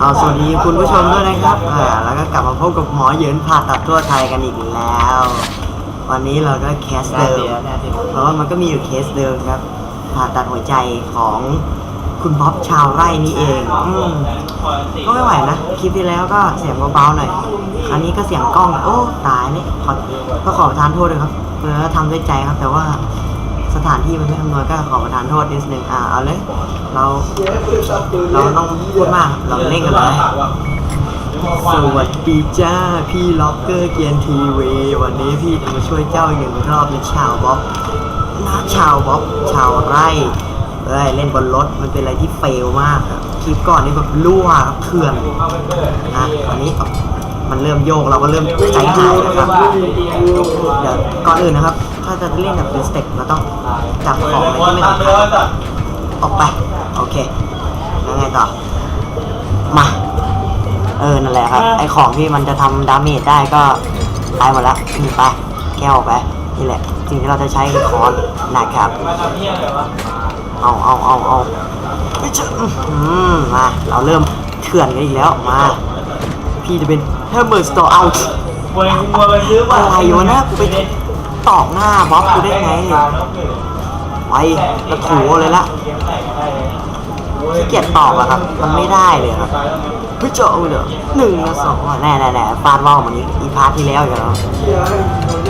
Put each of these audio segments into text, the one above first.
เอาสวัสดีคุณผู้ชมด้วยนะครับ อ่า แล้วก็กลับมาพบกับหมอเหยินผ่าตัดทั่วไทยกันอีกแล้ว วันนี้เราก็แคสเดิม เพราะว่ามันก็มีอยู่เคสเดิมครับ ผ่าตัดหัวใจของคุณบ๊อบชาวไร่นี่เองอืมก็ไม่ไหวนะ คลิปที่แล้วก็เสียงเบาๆหน่อย คราวนี้ก็เสียงกล้อง โอ้ ตายเลยขอก็ขอประทานโทษด้วยครับเพื่อทำด้วยใจครับ แต่ว่า สถานที่มันไม่อำนวยก็ขอประทานโทษนิดนึงอ่าเอาเลย เราเราต้องพูดมากเราเล่นกันเลยสวัสดีจ้า พี่ล็อกเกอร์เกียนทีวีวันนี้พี่จะมาช่วยเจ้าอีกหนึ่งรอบในชาวบ๊อบนะชาวบ๊อบชาวไร่เอ้ยเล่นบนรถมันเป็นอะไรที่เฟลมากคลิปก่อนนี่แบบรั่วครับเถื่อนนะวันนี้ มันเริ่มโยกเราก็เริ่มใจหายนะครับเดี๋ยวก่อนอื่นนะครับ ถ้าจะเล่นแบบเป็นสเต็ปเราต้องจับของอะไรที่ไม่ต้องการออกไป โอเค แล้วไงต่อ มา เออ นั่นแหละครับ ไอของที่มันจะทำดาเมจได้ก็ตายหมดแล้วนี่ไป แก้วออกไป นี่แหละ สิ่งที่เราจะใช้คือค้อนนะครับ เอาเอาเอาเอาเฮ้ยจะอื้อหือมา เราเริ่มเถื่อนกันอีกแล้ว มา พี่จะเป็น Hammer Store Out อะไรวะนะกูไปตอกหน้าบ๊อบกูได้ไงไปกระถูเลยละขี้เกียจตอกอะครับ มันไม่ได้เลยครับเฮ้ยเจาเดี๋ยวหนึ่งนะสองอะแน่แน่แน่ฟาดว่าวเหมือนอีพาร์ทที่แล้วอยู่แล้ว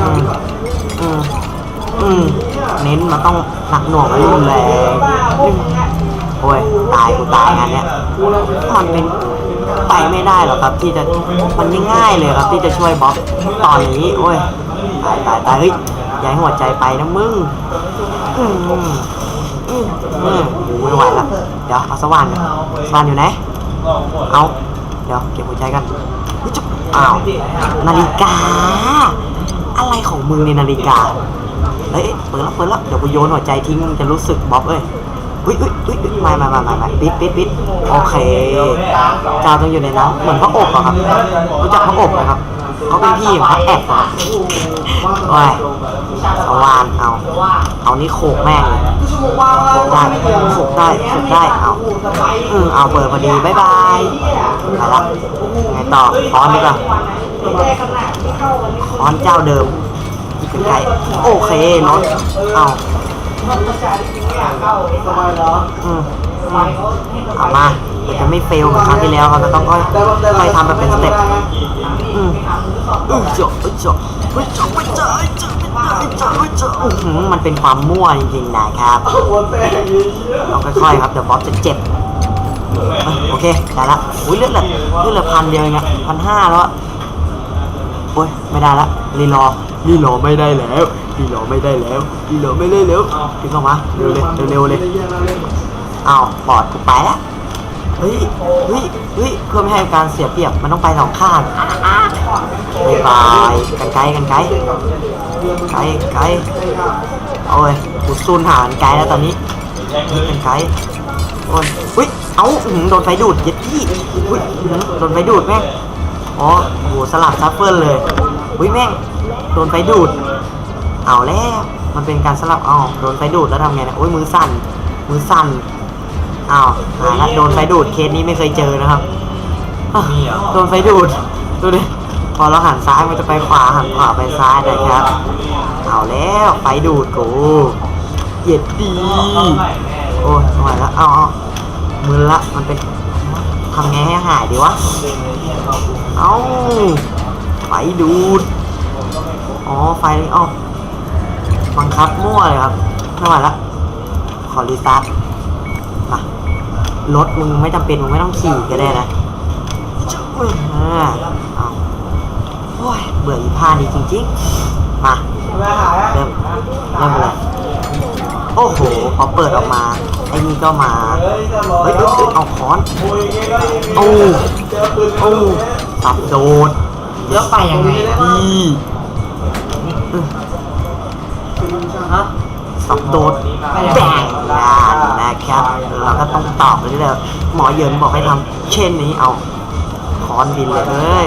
อืมอืมอืมเน้นมันต้องหนักหน่วงและรุนแรงอืมโอ้ย ตายกูตายงานเนี้ยมันเป็น ไปไม่ได้หรอกครับ ที่จะมันไม่ง่ายเลยครับ ที่จะช่วยบ๊อบตอนนี้โอ้ยตายตายตายเฮ้ยย่าให้หัวใจไปนะมึงอืมอืมอืมอืมโอ้ยไม่ไหวแล้วเดี๋ยวเอาสว่านก่อนสว่านอยู่ไหนเอาเดี๋ยวเก็บหัวใจกันเฮ้ยจุ๊บอ้าวนาฬิกา อะไรของมึงในนาฬิกาเฮ้ยเปิดแล้วเปิดแล้วเดี๋ยวกูโยนหัวใจทิ้งมึงจะรู้สึกบ๊อบเอ้ย เฮ้ยเฮ้ยเฮ้ยไม่ไม่ไม่ไม่ไม่ปิดปิดปิดโอเคจ้าต้องอยู่ในน้ำเหมือนพระอบอะครับรู้จักพระอบไหมครับเขาเป็นพี่ของพระแอบอะครับโอ้ยสว่านเอาเอานี่โขกแม่งเลยโขกได้โขกได้โขกได้เอาอืมเอาเปิดพอดีบายบายไปละไงต่อค้อนดีกว่าค้อนเจ้าเดิมเป็นไก่โอเครถเอา มากเข้บมาจะไม่เฟลเหมือนครั้งที่แล้วครับเต้องค่อยค่อยทำแบเป็นสเต็ปอืมเอ้ยเจ๋ออ้ยเจ๋อเอ้ยเจ๋อเอ้ยเจ๋อเอ้ยเจ๋อเอ้ยเจ๋อเอ้ยเจ๋ออื้อหือมันเป็นความมั่วจริงๆนะครับหัเอะงค่อยๆครับเดี๋ยวบอสจะเจ็บโอเคได้ละอุ้ยเลือดเลืเลือดเลืพันเดียวเองอะพันห้าแล้วอะ โอ้ยไม่ได้ละรีรอรีรอไม่ได้แล้วรีรอไม่ได้แล้วรีรอไม่ได้แล้วพี่เข้ามาเร็วเลยเร็วๆเลยอ้าวปอดกูไปละเฮ้ยเฮ้ยเฮ้ยเพื่อไม่ให้การเสียเปรียบมันต้องไปสองข้างบายบายกันไกลกันไกลไกลไกลโอ้ยกูซูนหากันไกลแล้วตอนนี้นี่กันไกลโอ้ยอุ้ยเอาอื้อหือโดนไฟดูดเย็ดพี่อุ้ยอื้อหือโดนไฟดูดแม่ง อ๋อโหสลับซัฟเฟิลเลยอุ้ยแม่งโดนไฟดูด เอาแล้ว มันเป็นการสลับอ๋อโดนไฟดูดแล้วทำไงเนี่ยอุ้ยมือสั่น มือสั่นอ้าวหายละโดนไฟดูดเคสนี้ไม่เคยเจอนะครับอะโดนไฟดูดดูดิพอเราหันซ้ายมันจะไปขวาหันขวาไปซ้ายนะครับ เอาแล้วไฟดูดกูเหย็ดดี โอ้ยไม่ไหวแล้วเอาเอามือละมันเป็น ทำไงให้หายดีวะ เอาไฟดูด อ๋อ ไฟนี่อ้อบังคับมั่วเลยครับไม่ไหวละ ขอรีสตาร์ทมารถมึงไม่จำเป็น มึงไม่ต้องขี่ก็ได้นะอ่าเอาโอ้ยเบื่ออีพานี่จริงๆ มา เริ่ม เริ่มเลย โอ้โห พอเปิดออกมา อ้นี่ก็มา เฮ้ยเฮ้ยเฮ้ยเอาค้อนโอ้โอ้สับโดดเยอะไปยังไงดีฮะสับโดดแบ่งงานนะครับเราก็ต้องตอบไปเรื่อยๆหมอเหยินบอกให้ทำเช่นนี้เอาค้อนบินเลยเอ้ย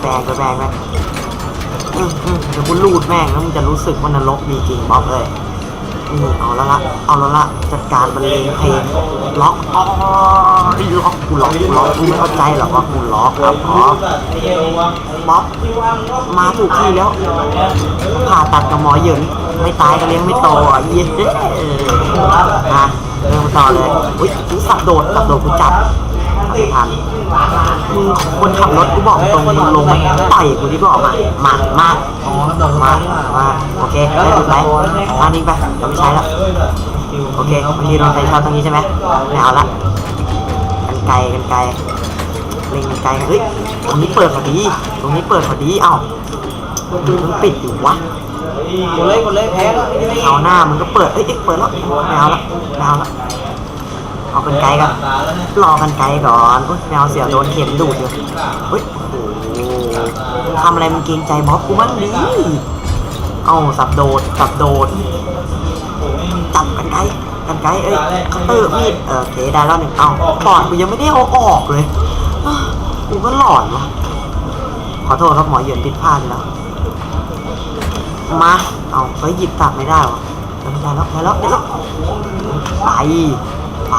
แบงก็แบงไปอืมอืมเดี๋ยวกูลูดแม่งแล้วมึงจะรู้สึกว่านรกมีจริงบอกเลยอ นี่เอาแล้วละเอาแล้วละจัดการบรรเลงเพลงล็อกอ๋อล็อกกูล็อกกูล็อกกูไม่เข้าใจหรอกว่ากูล็อกครับอ๋อบ๊อบมาถูกที่แล้ว ผ่าตัดกับหมอเหยินไม่ตายก็เลี้ยงไม่โตอะเย้อะเริ่มต่อเลยอุ้ยกูสับโดดสับโดดกูจับไม่ทัน คนขับรถกูบอกตรงมึงลงมาต่อยกูที่บอกมามามาอ๋อโดนมามามาโอเคได้ถูกไหมอันนี้ไปเราไม่ใช้แล้วโอเคบางทีเราใช้ช็อตตรงนี้ใช่ไหมไม่เอาละกันไกลกันไกลเล็งกันไกลเฮ้ยตรงนี้เปิดพอดี ตรงนี้เปิดพอดีเอ้ามันปิดอยู่วะกดเลยกดเลยแพ้แล้วเอาหน้ามันก็เปิดเอ้ยเอ้ยเปิดแล้วไม่เอาละไม่เอาละ เอากันไกลกันรอกันไกลก่อนอุ้ยแมวเสียโดนเข็มดูดอยู่เฮ้ยโอ้โหทำอะไรมันเกรงใจบ๊อบกูบ้างดิเอาสับโดดสับโดดจับกันไกลกันไกลเอ้ยคัตเตอร์มีดเออโอเคได้แล้วหนึ่งเอาปอดกูยังไม่ได้เอาออกเลยกูก็หลอนวะขอโทษครับหมอเหยินผิดพลาดแล้วมาเอาไปหยิบตัดไม่ได้วะได้แล้วได้แล้วได้แล้วไป ไป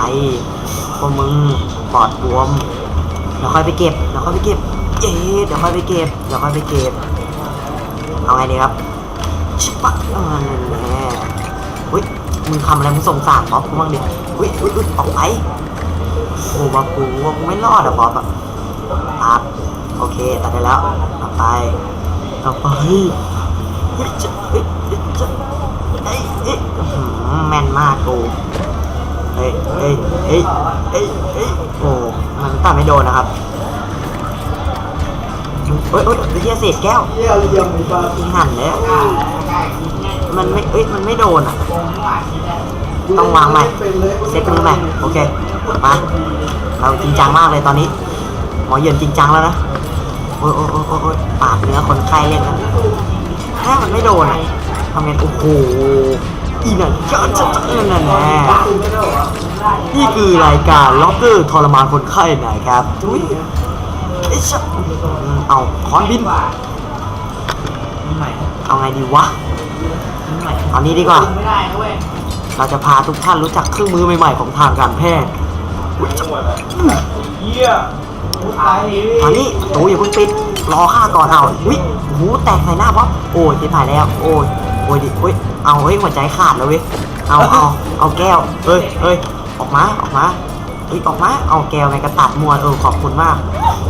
พวกมึงปอดบวมเดี๋ยวค่อยไปเก็บเดี๋ยวค่อยไปเก็บเอ๊เดี๋ยวค่อยไปเก็บเดี๋ยวค่อยไปเก็บเอาไงดีครับชิบะเอานั่นแหละอุ้ยมึงทำอะไรมึงสงสารบ๊อบกูบ้างดิอุ้ยอุ้ยอุ้ยออกไปโอ้บ๊อบกูว่ากูไม่รอดอะบ๊อบอะตัดโอเคตัดได้แล้วต่อไปต่อไปเฮ้ยจะเฮ้ยเฮ้ยจะเฮ้ยเฮ้ยอื้อหือแม่นมากกู เฮ้ยเฮ้ยเฮ้ยเฮ้ยเฮ้ยโอ้มันตัดไม่โดนนะครับเฮ้ยเฮ้ยเหี้ยเศษแก้วเฮียเรียมไปบ้างหันเลยมันไม่เอ้ยมันไม่โดนอะต้องวางใหม่เซ็ตมือใหม่โอเคมาเราจริงจังมากเลยตอนนี้ หมอเหยินจริงจังแล้วนะโอ้ยโอ้ยโอ้ยโอ้ยโอ้ยปาดเนื้อคนไข้เล่นนะถ้ามันไม่โดนอะทำไงโอ้โห อีนั่นจะจะจะนั่นแน่นี่คือรายการล็อกเกอร์ทรมานคนไข้นะครับทุยไอ้ชะอืมเอาคอนบินเอาไงดีวะเอานี้ดีกว่า เราจะพาทุกท่านรู้จักเครื่องมือใหม่ๆของทางการแพทย์นี่ตอนนี้โตอย่าเพิ่งปิด รอข้าก่อนเอาวิหูแตกใส่หน้าป๊อปโอ้ยที่ผ่านแล้ว โอ้ย โอ้ยดิเฮ้ยเอาเฮ้ยหัวใจขาดแล้วเว้ยเอาเอาเอาแก้วเอ้ยเอ้ยออกมาออกมาเฮ้ยออกมาเอาแก้วในกระตัดมวนเออขอบคุณมาก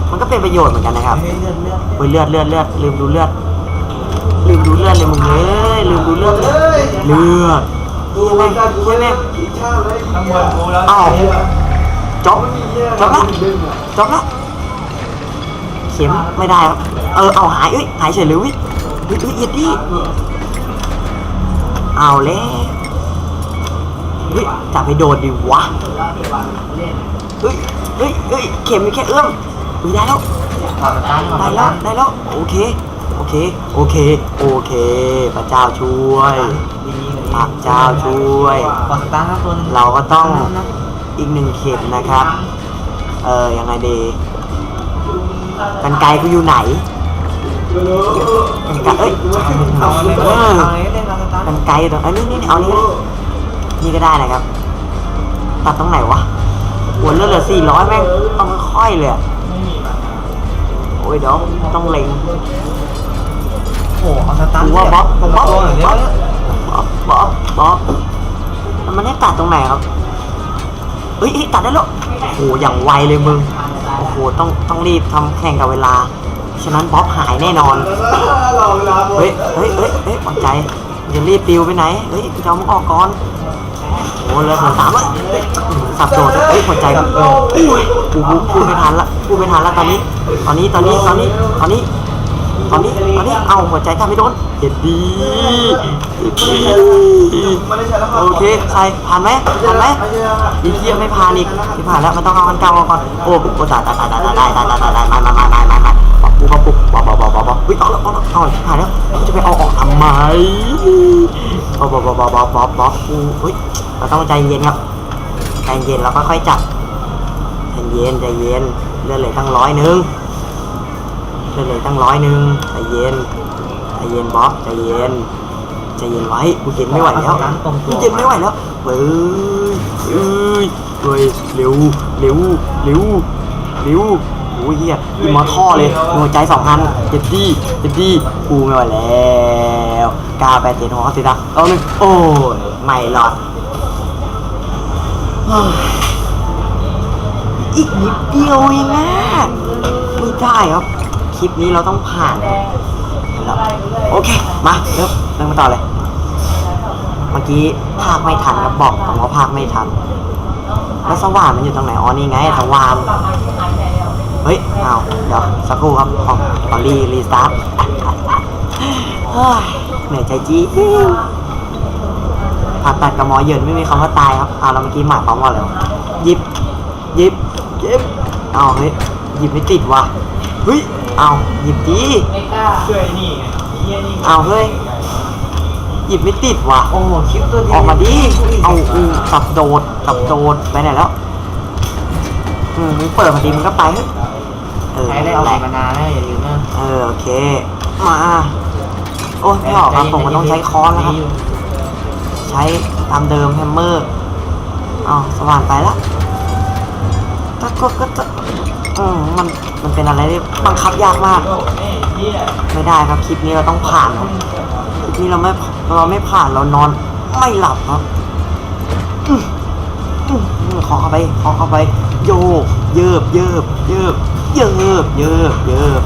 มันก็เป็นประโยชน์เหมือนกันนะครับเฮ้ยเลือดเลือดเฮ้ยเลือดเลือดเลือดลืมดูเลือดลืมดูเลือดเลยมึงเอ้ยลืมดูเลือดเลยเลือดใช่ไหมใช่ไหมทั้งหมดกูแล้วอ้าวจบจบละจบละเข็มไม่ได้ครับเออเอาหายเอ้ยหายเฉยเลยเวิเฮ้ยเฮ้ยเอ็ดดี้ เอาแล้วเฮ้ยจับไปโดนดิวะเฮ้ยเฮ้ยเฮ้ยเข็มมีแค่เอื้อมเฮ้ยได้แล้วได้แล้วได้แล้วโอเคโอเคโอเคโอเคพระเจ้าช่วยพระเจ้าช่วยขอสตาร์ทครับตัวนึงเราก็ต้องอีกหนึ่งเข็มนะครับ เออยังไงดีกันไกลกูอยู่ไหนกันไกลเอ้ย เอาเลยเออเอาเลยเล่นมาสตาร์ทกันไกลอยู่ตรงเอ้ยนี่นี่เอานี่ก็ได้นี่ก็ได้นะครับ ตัดตรงไหนวะหัวเลือดเหลือสี่ร้อยแม่งต้องค่อยเลยอะโอ้ยเดี๋ยวต้องเล็งโอ้เอาสตาร์ทกูว่าบ๊อบบ๊อบตัวหน่อยเดี๋ยวบ๊อบบ๊อบบ๊อบมันให้ตัดตรงไหนครับเฮ้ยเฮ้ยตัดได้แล้วโอ้โหอย่างไวเลยมึงโอ้โหต้องต้องรีบทำแข่งกับเวลา ฉะนั้นบ๊อบหายแน่นอน เฮ้ย เฮ้ย เฮ้ยเฮ้ยหวังใจ อย่ารีบปิวไปไหน เฮ้ยกูจะเอามึงออกก่อน โอ้เหลยเหลือสามวเฮ้ยสับโดดเฮ้ยหัวใจกูโอ้ยกูกูพูไม่ทันละพูไม่ทันละตอนนี้ ตอนนี้ ตอนนี้ ตอนนี้ ตอนนี้ ตอนนี้ ตอนนี้ เอาหัวใจทำไม่โดนเด็ดดีโอเคใส่ผ่านไหมผ่านไหมดีเทียไม่ผ่านอีกที่ผ่านแล้วมันต้องเอาอันเก่าก่อน โอ้โหตายตายตายตายตายตายตายตายตายมามามา มามามาบอกกูบอกกูบอกบอกบอกบอกบอกวิ่งเอาแล้วเอาแล้วเอาที่ผ่านแล้วจะไปเอาออกทำไมบอกบอกบอกบอกบอกบอกบอกกูเฮ้ยเราต้องใจเย็นครับใจเย็นเราค่อยๆจับใจเย็นใจเย็นเลือดเลือตั้งร้อยหนึ่งเลือดเลือตั้งร้อยหนึ่งใจเย็นใจเย็นบ๊อบใจเย็นใจเย็นไว้กูเย็นไม่ไหวแล้วกูเย็นไม่ไหวแล้วเฮ้ยเฮ้ยเฮ้ยเร็วเร็วเร็วเร็ว อ้ยเฮียอีมอท่อเลยหัวใจสองพันเจ็ดดีเจ็ดดีกูไม่ไหวแล้วเก้าแปดเจ็ดหกห้าสี่สามเอาหนึ่งโอ้ยไม่หลอดอีกนิดเดียวเองนะไม่ได้ครับคลิปนี้เราต้องผ่านแล้วโอเค มาเริ่มเริ่มมาต่อเลย เมื่อกี้ภาคไม่ทันครับบอกตรงว่าภาคไม่ทันแล้วสว่านมันอยู่ตรงไหนอ๋อนี่ไงสว่าน เฮ้ยอ้าวเดี๋ยวสักครู่ครับขอขอรีรีสตาร์ทเฮ้ยเหนื่อยใจจี้ผ่าตัดกับหมอเหยินไม่มีคำว่าตายครับอ้าวแล้วเมื่อกี้หมายความว่าอะไรวะหยิบหยิบหยิบอ้าวเฮ้ยหยิบไม่ติดว่ะเฮ้ยอ้าวหยิบดีช่วยนี่ไงเฮียนี่อ้าวเฮ้ยหยิบไม่ติดว่ะโอ้โหคลิปตัวเดียวออกมาดิเอาอือสับโดดสับโดดไปไหนแล้ว อืมมึงเปิดมาดีมึงก็ไปเถอะเออใช้ได้เอาแหสีละมานานนะอย่าลืมนะเออโอเค มา โอ้ยไม่ออกครับผมมันต้องใช้ค้อนแล้วครับ ใช้ตามเดิมแฮมเมอร์อ๋อสว่านไปละก็ก็ก็จะอืมมันมันเป็นอะไรที่บังคับยากมาก ไม่ได้ครับคลิปนี้เราต้องผ่านครับคลิปนี้เราไม่เราไม่ผ่านเรานอนไม่หลับครับอืมอืมอืม ขอเข้าไป ขอเข้าไป โยก เยิบเยิบเยิบเยิบเยิบเยิบ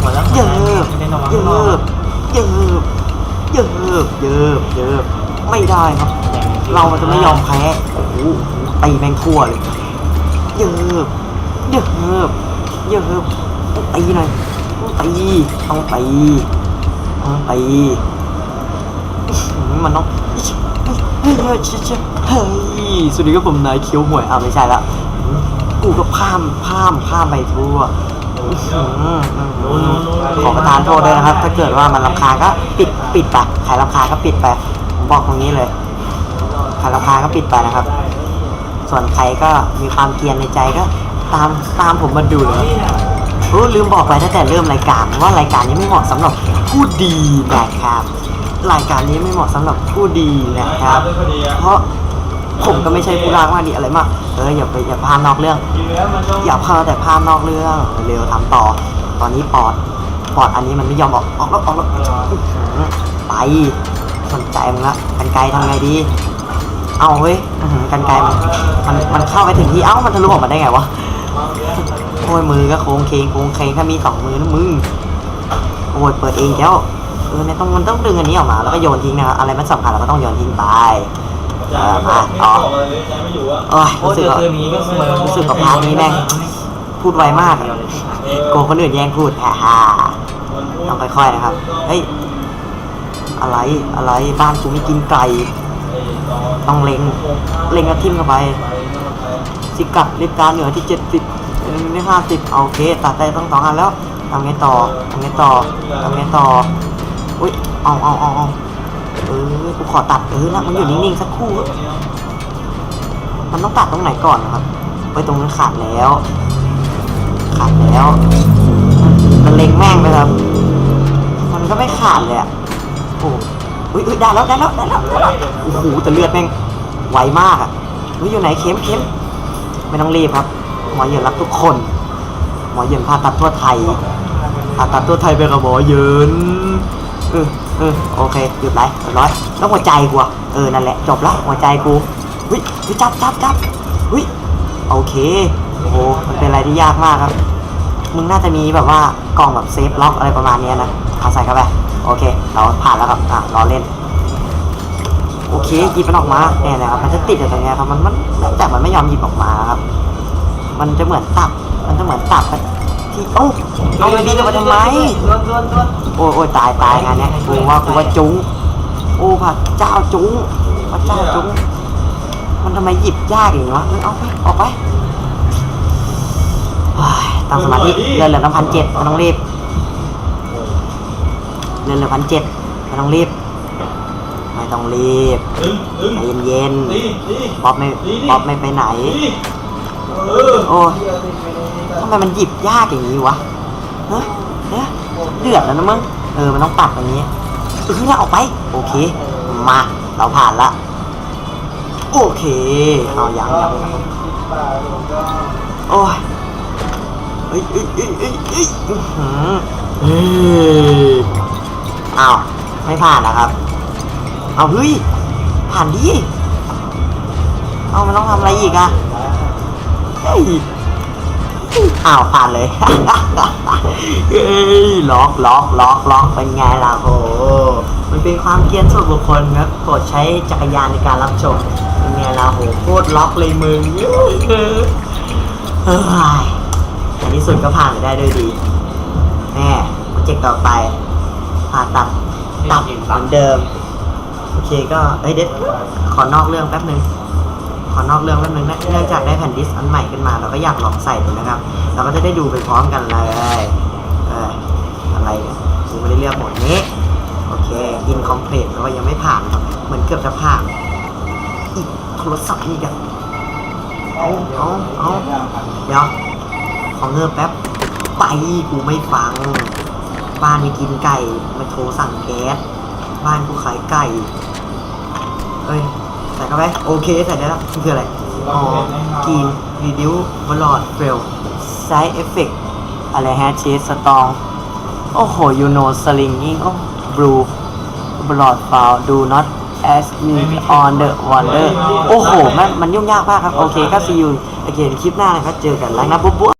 หมดแล้วเยิบเยิบเยิบเยิบเยิบเยิบไม่ได้ครับ เราจะไม่ยอมแพ้โอ้โหตีแมงทั่วเลยเยิบเยิบเยิบตีหน่อยตีต้องตีต้องตี อื้มันต้องเฮ้ยสวัสดีครับผมนายเคี้ยวหวยอ่าไม่ใช่ละกูก็พามพามพามไปทั่วอื้อหืออื้อหือขอประทานโทษด้วยนะครับ ถ้าเกิดว่ามันรำคาก็ปิดปิดไปใครรำคาก็ปิดไปผมบอกตรงนี้เลยใครรำคาก็ปิดไปนะครับ ส่วนใครก็มีความเกรียนในใจก็ ตามตามผมมาดูเลยโอ้ลืมบอกไปตั้งแต่เริ่มรายการว่ารายการนี้ไม่เหมาะสำหรับผู้ดีนะครับ รายการนี้ไม่เหมาะสำหรับผู้ดีนะครับ เพราะผมก็ไม่ใช่ผู้ร่างว่าดีอะไรมาก เอออย่าไปอย่าพามนอกเรื่อง อย่าพาแต่พามนอกเรื่อง เร็วทำต่อ ตอนนี้ปอด ปอดอันนี้มันไม่ยอมออก ออกแล้วออกแล้วอื้อหือไป สนใจมึงละกันไกลทำไงดี เอาเฮ้ยอื้อหือกันไกลมันมันมันเข้าไปถึงที่ เอ้ามันทะลุออกมาได้ไงวะ โอ้ยมือก็โค้งเคงโค้งเคงถ้ามีสองมือนะมึง โอ้ยเปิดเองแล้ว เออเนี่ยต้องมันต้องดึงอันนี้ออกมา แล้วก็โยนทิ้งนะครับอะไรมันสำคัญเราก็ต้องโยนทิ้งไปเออมาต่อโอ้ยโอ้รู้สึเจกอว่าคืนนี้ก็สวยรู้สึกกับพาร์ทนี้แม่งพูดไวมากอะโกงคนอื่นแย่งพูดฮ่าฮ่าต้องค่อยๆนะครับ เฮ้ย อะไร อะไร บ้านกูไม่กินไก่ ต้องเล็ง เล็งกระทิมเข้าไป สิกัดรีบการเหนือที่เจ็ดสิบนี่ห้าสิบโอเค ตัดได้ต้องสองอันแล้วทำไงต่อทำไงต่อทำไงต่อ อุ้ยเอาเอาเอาเอาเออกูขอตัดเออนะมันอยู่นิ่งๆสักครู่ มันต้องตัดตรงไหนก่อนนะครับไปตรงนั้นขาดแล้ว ขาดแล้ว มันเล็งแม่งไปครับ มันก็ไม่ขาดเลยอะโอ้อุ้ยอุ้ยได้แล้วได้แล้วได้แล้วโอ้โหแต่เลือดแม่งไวมากอะอุ้ยอยู่ไหนเข็มเข็มไม่ต้องรีบครับหมอเยินรักทุกคน หมอเยินผ่าตัดทั่วไทยผ่าตัดทั่วไทยไปกับหมอเยิน ออเออโอเคหยุดไรเรียบร้อยแล้วหัวใจกูอะเออนั่นแหละจบละหัวใจกูอุ้ยอุ้ยจับจับจับอุ้ยโอเคโอ้โหมันเป็นอะไรที่ยากมากครับ มึงน่าจะมีแบบว่ากล่องแบบเซฟล็อกอะไรประมาณนี้นะเอาใส่เข้าไปโอเค เราผ่านแล้วครับอะรอเล่น โอเคหยิบมันออกมาเนี่ยนะครับมันจะติดอยู่ตรงนี้ครับมันมันแต่มันไม่ยอมหยิบออกมาครับ มันจะเหมือนตับ มันจะเหมือนตับที่โอ้ เอาไปดีกันมาทำไมดนดวนดนโอ้ยโอ้ยตายตายงานเนี้ยกูว่ากูว่าจุ้งโอ้พระเจ้าจุ้งพระเจ้าจุ้งมันทำไมหยิบยากอย่างนี้วะเออเอาไปออกไปเฮ้ยตั้งสมาธิเดินเหลือตั้งพันเจ็ดไม่ต้องรีบเดินเหลือพันเจ็ดไม่ต้องรีบไม่ต้องรีบใจเย็นๆป๊อปไม่ป๊อปไม่ไปไหนโอ้ยทำไมมันหยิบยากอย่างนี้วะ เฮ้ยเฮ้ยเดือดแล้วนะมึงเออมันต้องปรับอย่างนี้เออเนี่ยออกไป โอเค มา เราผ่านละ โอเค เอาอยังยังยังโอ้ยเอ้ยเอ้ยเอ้ยเอ้ยเอ้ยอื้อหือเฮ้ยอ้าวไม่ผ่านนะครับ เอาเฮ้ย ผ่านดิ เอามันต้องทำอะไรอีกอะเฮ้ย อ้าวผ่านเลยเฮ้ยล็อกล็อกล็อกล็อกเป็นไงล่ะโห มันเป็นความเกรียนส่วนบุคคลครับโปรดใช้จักรยานในการรับชมเป็นไงล่ะโหโคตรล็อกเลยมึงเฮ้ยในที่สุดก็ผ่านไปได้ด้วยดีแม่โปรเจกต์ต่อไปผ่าตัดตับเหมือนเดิม โอเคก็เอ้ยเด็ดขอนอกเรื่องแป๊บนึง อนอกเรื่องแป๊บนึงนะเนื่องจากได้แผ่นดิสก์อันใหม่ขึ้นมา เราก็อยากลองใส่ดูนะครับ เราก็จะได้ดูไปพร้อมกันเลยเอออะไรเนี่ยกูไม่ได้เลือกหมดนี้ โอเคอินคอมเพลตแล้วยังไม่ผ่านครับเหมือนเกือบจะผ่านอีกโทรศัพท์นี่กันเอาเอาเอาเดี๋ยวขอเงินแป๊บไปกูไม่ฟัง บ้านมีกินไก่มาโทรสั่งแก๊สบ้านกูขายไก่เอ้ย ใส่เข้าไปโอเคใส่ได้แล้วมันคืออะไรอ๋อกีนรีดิวบลอดเฟลไซเอฟเฟกอะไรฮะเชสสตอง โอ้โหยูโนสลิงยิ่งโอ้บลูบลอดฟาวดู not as me on the wonder โอ้โหมันมันยุ่งยากมากครับ โอเคก็ see you again คลิปหน้านะครับเจอกันแล้วนะบุ๊บบุ๊บ